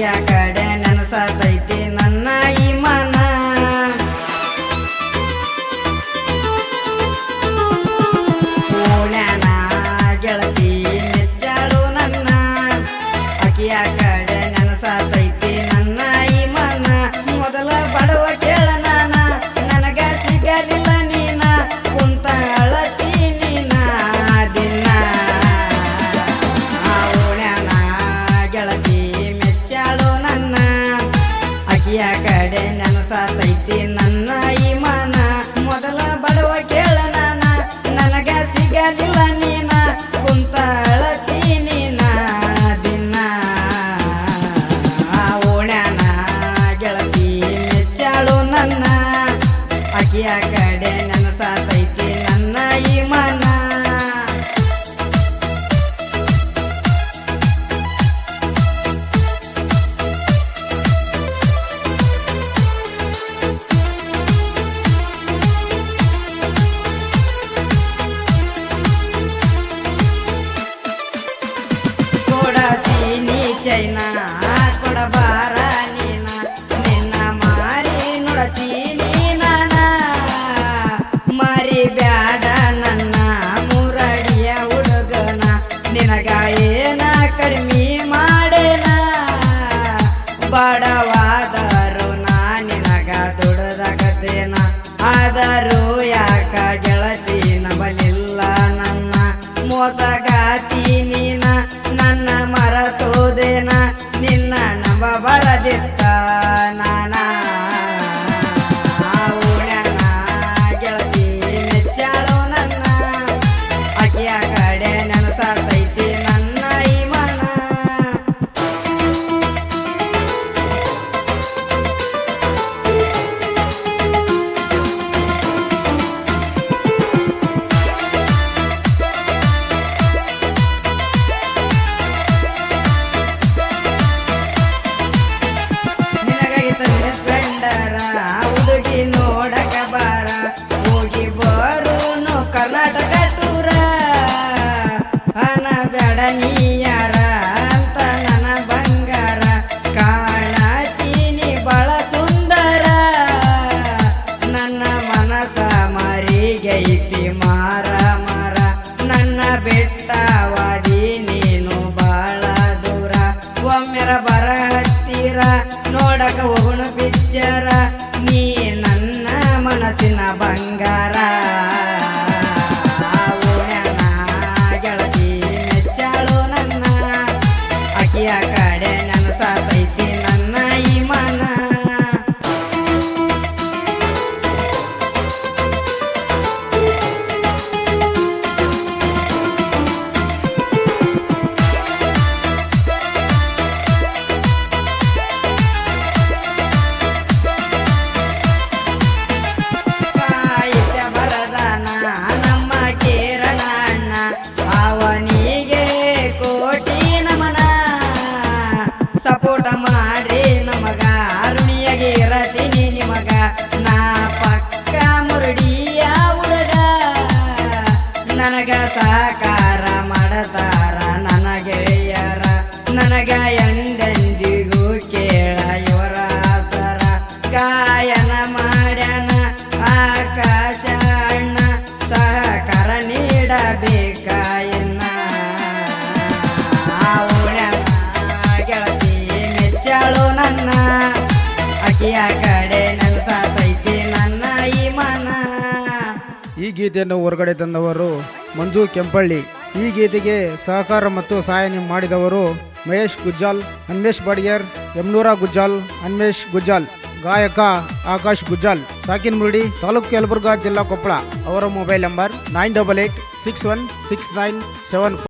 ಅಲ್ಲಿಯ ಕಡೆ ನೆನಸತೈತಿ ನನ್ನ ಈ ಮನ. ಪೂಣ್ಯಾನ ಗೆಳತಿ ಮೆಚ್ಚಾಳು ನನ್ನ. ಅಕ್ಕಿಯ ಸಾಸೈತಿ ನನ್ನ ಇಮಾನ. ಮೊದಲ ಬಡವ ಕೇಳನ ನನಗ ಸಿಗಲಿಲ್ಲ ನೀನಾ. ಕುಂತಳತೀನಿ ನಾ ದಿನ. ಓಣ್ಯಾನ ಗೆಳತಿ ಮೆಚ್ಚಾಳು ನನ್ನ. ಅಗಿಯ ಕಡೆ ನಿನಗ ದುಡದಾಗತೇನ ಆದರೂ ಯಾಕ ಮರಿಗೈತಿ ಮಾರ ಮಾರ, ನನ್ನ ಬೆಟ್ಟವಾದಿ ನೀನು ಬಾಳ ದೂರ. ಒಮ್ಮೆರ ಬರ ಹತ್ತಿರ ನೋಡಕ ಹೋಗುಣ ಬಿಚ್ಚರ ನೀ ನನ್ನ ಮನಸ್ಸಿನ ಬಂಗಾರ. gana. ಈ ಗೀತೆಯನ್ನು ಹೊರಗಡೆ ತಂದವರು ಮಂಜು ಕೆಂಪಳ್ಳಿ. ಈ ಗೀತೆಗೆ ಸಹಕಾರ ಮತ್ತು ಸಹಾಯ ಮಾಡಿದವರು ಮಹೇಶ್ ಗುಜ್ಜಾಲ್ ಅನ್ವೇಶ್ ಬಾಡಿಯರ್ ಯಮ್ನೂರ ಗುಜ್ಜಾಲ್ ಅನ್ವೇಶ್ ಗುಜ್ಜಾಲ್, ಗಾಯಕ ಆಕಾಶ್ ಗುಜ್ಜಾಲ್, ಸಾಕಿನ್ ಮುರುಡಿ, ತಾಲೂಕು ಯಲಬುರ್ಗಾ ಜಿಲ್ಲಾ ಕೊಪ್ಪಳ. ಅವರ mobile number nine double eight six one six nine seven